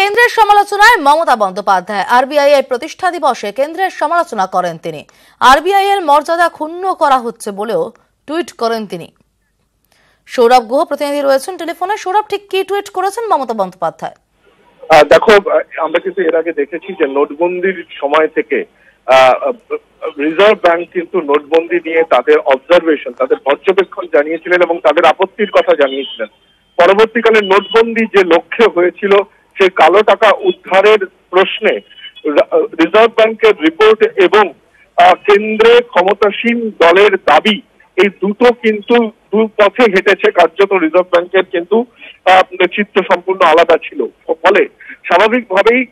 কেন্দ্রের সমালোচনায় মমতা বন্দ্যোপাধ্যায় আরবিআই এর প্রতিষ্ঠা দিবসে কেন্দ্রের সমালোচনা করেন তিনি। আরবিআই এর মর্যাদা ক্ষুণ্ণ করা হচ্ছে বলেও টুইট করেন তিনি। সৌরভ গুহ প্রতিনিধি রয়েছেন টেলিফোনে। সৌরভ, ঠিক কি টুইট করেছেন মমতা বন্দ্যোপাধ্যায়? দেখো আমরা কিন্তু এর আগে দেখেছি যে নোটবন্দির সময় থেকে রিজার্ভ ব্যাংক কিন্তু নোটবন্দি নিয়ে তাদের অবজারভেশন তাদের পর্যবেক্ষণ জানিয়েছিলেন এবং তাদের আপত্তির কথা জানিয়েছিলেন। পরবর্তীকালে নোটবন্দি যে লক্ষ্যে হয়েছিল সেই কালো টাকা উদ্ধারের প্রশ্নে রিজার্ভ ব্যাংকের রিপোর্ট এবং কেন্দ্রে ক্ষমতাসীন দলের দাবি, এই দুটো কিন্তু দু পথে হেঁটেছে কার্যত রিজার্ভ ব্যাংকের কিন্তু চিত্র সম্পূর্ণ আলাদা ছিল। ফলে স্বাভাবিকভাবেই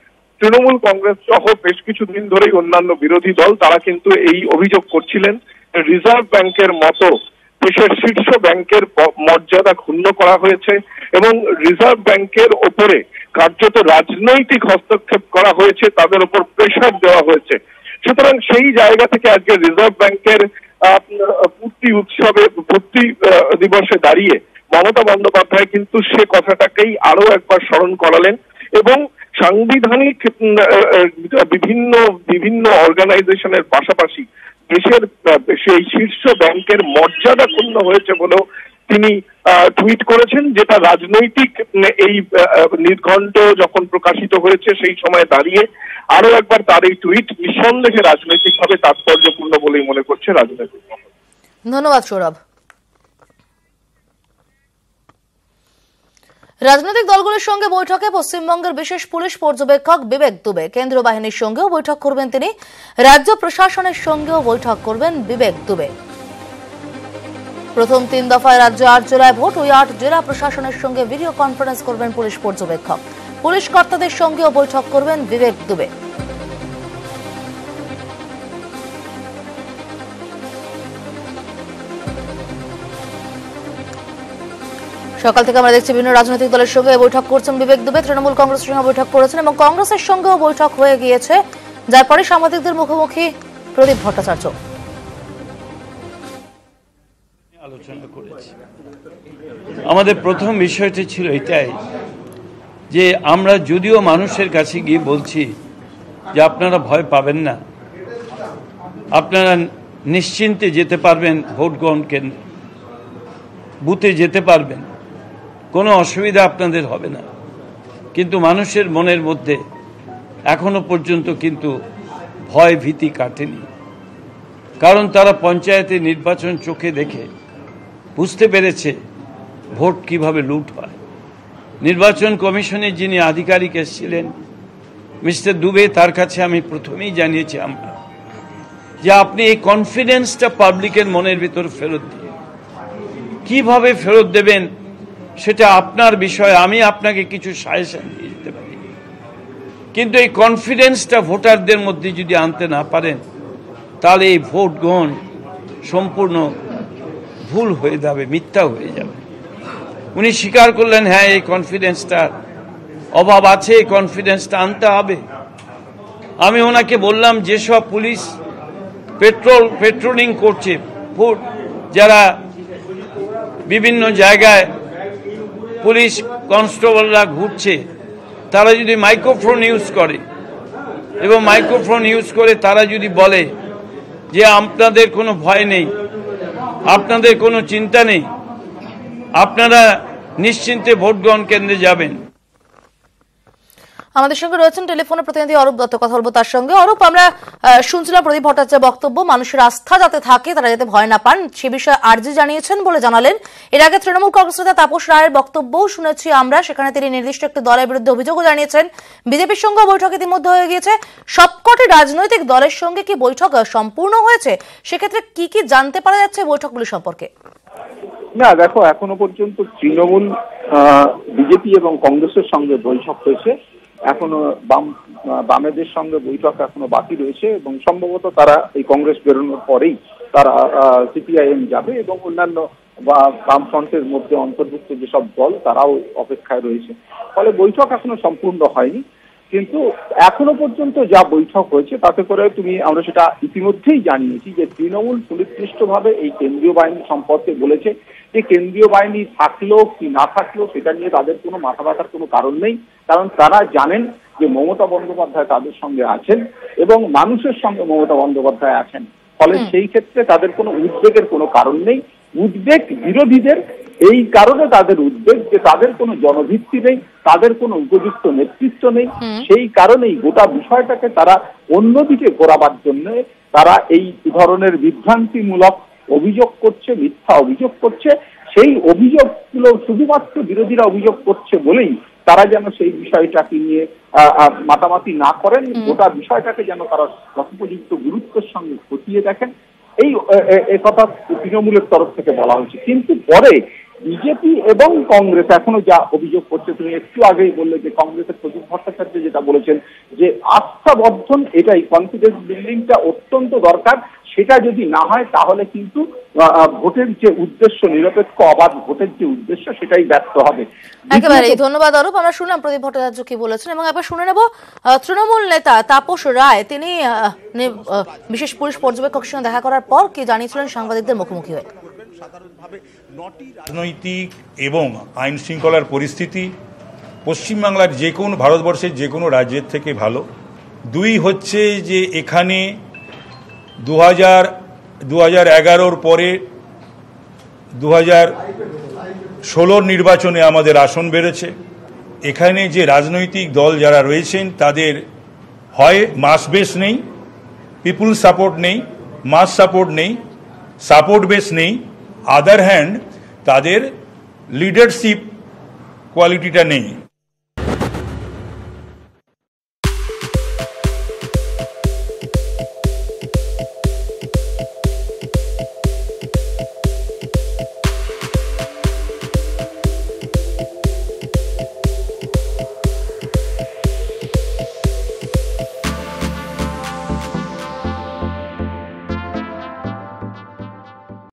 তৃণমূল কংগ্রেস সহ বেশ কিছুদিন ধরেই অন্যান্য বিরোধী দল, তারা কিন্তু এই অভিযোগ করছিলেন, রিজার্ভ ব্যাংকের মতো দেশের শীর্ষ ব্যাংকের মর্যাদা ক্ষুণ্ণ করা হয়েছে এবং রিজার্ভ ব্যাংকের ওপরে কার্যত রাজনৈতিক হস্তক্ষেপ করা হয়েছে, তাদের ওপর প্রেশার দেওয়া হয়েছে। সুতরাং সেই জায়গা থেকে আজকে রিজার্ভ ব্যাংকের পূর্তি উৎসবে, পূর্তি দিবসে দাঁড়িয়ে মমতা বন্দ্যোপাধ্যায় কিন্তু সে কথাটাকেই আরও একবার স্মরণ করালেন এবং সাংবিধানিক বিভিন্ন বিভিন্ন অর্গানাইজেশনের পাশাপাশি দেশের সেই শীর্ষ ব্যাংকের মর্যাদা ক্ষুণ্ণ হয়েছে বলেও তিনি টুইট করেছেন, যেটা রাজনৈতিক এই নির্ঘণ্ট যখন প্রকাশিত হয়েছে সেই সময় দাঁড়িয়ে আরও একবার তার এই টুইট নিঃসন্দেহে রাজনৈতিকভাবে তাৎপর্যপূর্ণ বলেই মনে করছে রাজনৈতিক ধন্যবাদ সৌরভ। রাজনৈতিক দলগুলোর সঙ্গে বৈঠকে পশ্চিমবঙ্গের বিশেষ পুলিশ পর্যবেক্ষক বিবেক দুবে। কেন্দ্রীয় বাহিনীর সঙ্গেও বৈঠক করবেন তিনি। রাজ্য প্রশাসনের সঙ্গেও বৈঠক করবেন বিবেক দুবে। প্রথম তিন দফায় রাজ্য আট জেলায় ভোট, ওই আট জেলা প্রশাসনের সঙ্গে ভিডিও কনফারেন্স করবেন পুলিশ পর্যবেক্ষক। পুলিশ কর্তাদের সঙ্গেও বৈঠক করবেন বিবেক দুবে। সকাল থেকে আমরা দেখছি বিভিন্ন রাজনৈতিক দলের সঙ্গে বৈঠক করছেন বিবেক দুবে। তৃণমূল কংগ্রেসের সঙ্গে বৈঠক করেছেন এবং কংগ্রেসের সঙ্গেও বৈঠক হয়ে গিয়েছে, যার পরে সাংবাদিকদের মুখোমুখি প্রদীপ ভট্টাচার্য। আলোচনা করেছি। আমাদের প্রথম বিষয়টি ছিল এটাই যে আমরা যদিও মানুষের কাছে গিয়ে বলছি যে আপনারা ভয় পাবেন না, আপনারা নিশ্চিন্তে যেতে পারবেন ভোট গ্রহণ কেন্দ্রে, বুথে যেতে পারবেন। কোনো অসুবিধা আপনাদের হবে না। কিন্তু মানুষের মনের মধ্যে এখনও পর্যন্ত কিন্তু ভয় ভীতি কাটেনি। কারণ তারা পঞ্চায়েতে নির্বাচন চোখে দেখে বুঝতে পেরেছে ভোট কীভাবে লুট হয়। নির্বাচন কমিশনের যিনি আধিকারিক এসেছিলেন, মিস্টার দুবে, তার কাছে আমি প্রথমেই জানিয়েছি আমরা যে আপনি এই কনফিডেন্সটা পাবলিকের মনের ভিতর ফেরত দিয়ে কীভাবে ফেরত দেবেন? সেটা আপনার বিষয়, আমি আপনাকে কিছু সাজেশন দিয়ে দিতে পারি। কিন্তু এই কনফিডেন্সটা ভোটারদের মধ্যে যদি আনতে না পারেন, তাহলে এই ভোট গ্রহণ সম্পূর্ণ ভুল হয়ে যাবে, মিথ্যা হয়ে যাবে। উনি স্বীকার করলেন হ্যাঁ এই কনফিডেন্সটা অভাব আছে, এই কনফিডেন্সটা আনতে হবে। আমি ওনাকে বললাম, যেসব পুলিশ পেট্রোল, পেট্রোলিং করছে ফুট যারা বিভিন্ন জায়গায় পুলিশ কনস্টেবলরা ঘুরছে, তারা যদি মাইক্রোফোন ইউজ করে, এবং মাইক্রোফোন ইউজ করে তারা যদি বলে যে আপনাদের কোনো ভয় নেই, আপনাদের কোনো চিন্তা নেই, আপনারা নিশ্চিন্তে ভোট গ্রহণ কেন্দ্রে যাবেন। আমাদের সঙ্গে রয়েছেন টেলিফোনে প্রতিনিধি অরূপ দত্ত। কথা বলব তার সঙ্গে। অরূপ, আমরা শুনছিলাম প্রদীপ ভট্টাচার্যের বক্তব্য, মানুষের আস্থা যাতে থাকে, তারা যাতে ভয় না পান, সে বিষয়ে আর্জি জানিয়েছেন বলে জানালেন। এর আগে তৃণমূল কংগ্রেস নেতা তাপস রায়ের বক্তব্যও শুনেছি আমরা, সেখানে তিনি নির্দিষ্ট একটি দলের বিরুদ্ধে অভিযোগও জানিয়েছেন। বিজেপির সঙ্গে বৈঠক ইতিমধ্যে হয়ে গিয়েছে। সবকটি রাজনৈতিক দলের সঙ্গে কি বৈঠক সম্পূর্ণ হয়েছে? সেক্ষেত্রে কি কি জানতে পারা যাচ্ছে বৈঠকগুলি সম্পর্কে? না, দেখো, এখনও পর্যন্ত তৃণমূল বিজেপি এবং কংগ্রেসের সঙ্গে বৈঠক হয়েছে। এখনও বাম, বামেদের সঙ্গে বৈঠক এখনও বাকি রয়েছে এবং সম্ভবত তারা এই কংগ্রেস বেরোনোর পরেই তারা সিপিআইএম যাবে এবং অন্যান্য বা বামফ্রন্টের মধ্যে অন্তর্ভুক্ত যেসব দল তারাও অপেক্ষায় রয়েছে। ফলে বৈঠক এখনও সম্পূর্ণ হয়নি। কিন্তু এখনও পর্যন্ত যা বৈঠক হয়েছে তাতে করে তুমি আমরা সেটা ইতিমধ্যেই জানিয়েছি যে তৃণমূল সুনির্দিষ্টভাবে এই কেন্দ্রীয় বাহিনী সম্পর্কে বলেছে যে কেন্দ্রীয় বাহিনী থাকলেও কি না থাকলেও সেটা নিয়ে তাদের কোনো মাথা ব্যথার কোনো কারণ নেই। কারণ তারা জানেন যে মমতা বন্দ্যোপাধ্যায় তাদের সঙ্গে আছেন এবং মানুষের সঙ্গে মমতা বন্দ্যোপাধ্যায় আছেন। ফলে সেই ক্ষেত্রে তাদের কোনো উদ্বেগের কোনো কারণ নেই। উদ্বেগ বিরোধীদের এই কারণে তাদের উদ্বেগ যে তাদের কোনো জনভিত্তি নেই তাদের কোনো উপযুক্ত নেতৃত্ব নেই সেই কারণেই গোটা বিষয়টাকে তারা অন্যদিকে ঘোরাবার জন্য তারা এই ধরনের বিভ্রান্তিমূলক অভিযোগ করছে মিথ্যা অভিযোগ করছে। সেই অভিযোগগুলো শুধুমাত্র বিরোধীরা অভিযোগ করছে বলেই তারা যেন সেই বিষয়টাকে নিয়ে মাতামাতি না করেন। গোটা বিষয়টাকে যেন তারা যথোপযুক্ত গুরুত্বের সঙ্গে খতিয়ে দেখেন। এই কথা তৃণমূলের তরফ থেকে বলা হয়েছে। কিন্তু পরে বিজেপি এবং কংগ্রেস এখনও যা অভিযোগ করছে, তুমি একটু আগেই বললে যে কংগ্রেসের প্রদীপ ভট্টাচার্য যেটা বলেছেন যে আস্থা বর্ধন এটাই কনফিডেন্স বিল্ডিংটা অত্যন্ত দরকার। সেটা যদি না হয়, তাহলে কিন্তু ভোটের যে উদ্দেশ্য, নিরপেক্ষ অবাধ ভোটের যে উদ্দেশ্য, সেটাই ব্যর্থ হবে। একেবারে ধন্যবাদ, অরূপ। আমরা শুনলাম প্রদীপ ভট্টাচার্য কি বলেছেন এবং একবার শুনে নেব তৃণমূল নেতা তাপস রায়, তিনি বিশেষ পুলিশ পর্যবেক্ষকের সঙ্গে দেখা করার পর কি জানিয়েছিলেন সাংবাদিকদের মুখোমুখি হয়ে। রাজনৈতিক এবং আইন শৃঙ্খলার পরিস্থিতি পশ্চিমবাংলার যে কোনো ভারতবর্ষের যে কোনো রাজ্যের থেকে ভালো। দুই হচ্ছে যে এখানে দু হাজার দু হাজার এগারোর পরে দু হাজার ষোলোর নির্বাচনে আমাদের আসন বেড়েছে। এখানে যে রাজনৈতিক দল যারা রয়েছেন, তাদের হয় মাস বেস নেই পিপুল সাপোর্ট নেই, মাস সাপোর্ট নেই, সাপোর্ট বেস নেই। আদার হ্যান্ড তাদের লিডারশিপ কোয়ালিটিটা নেই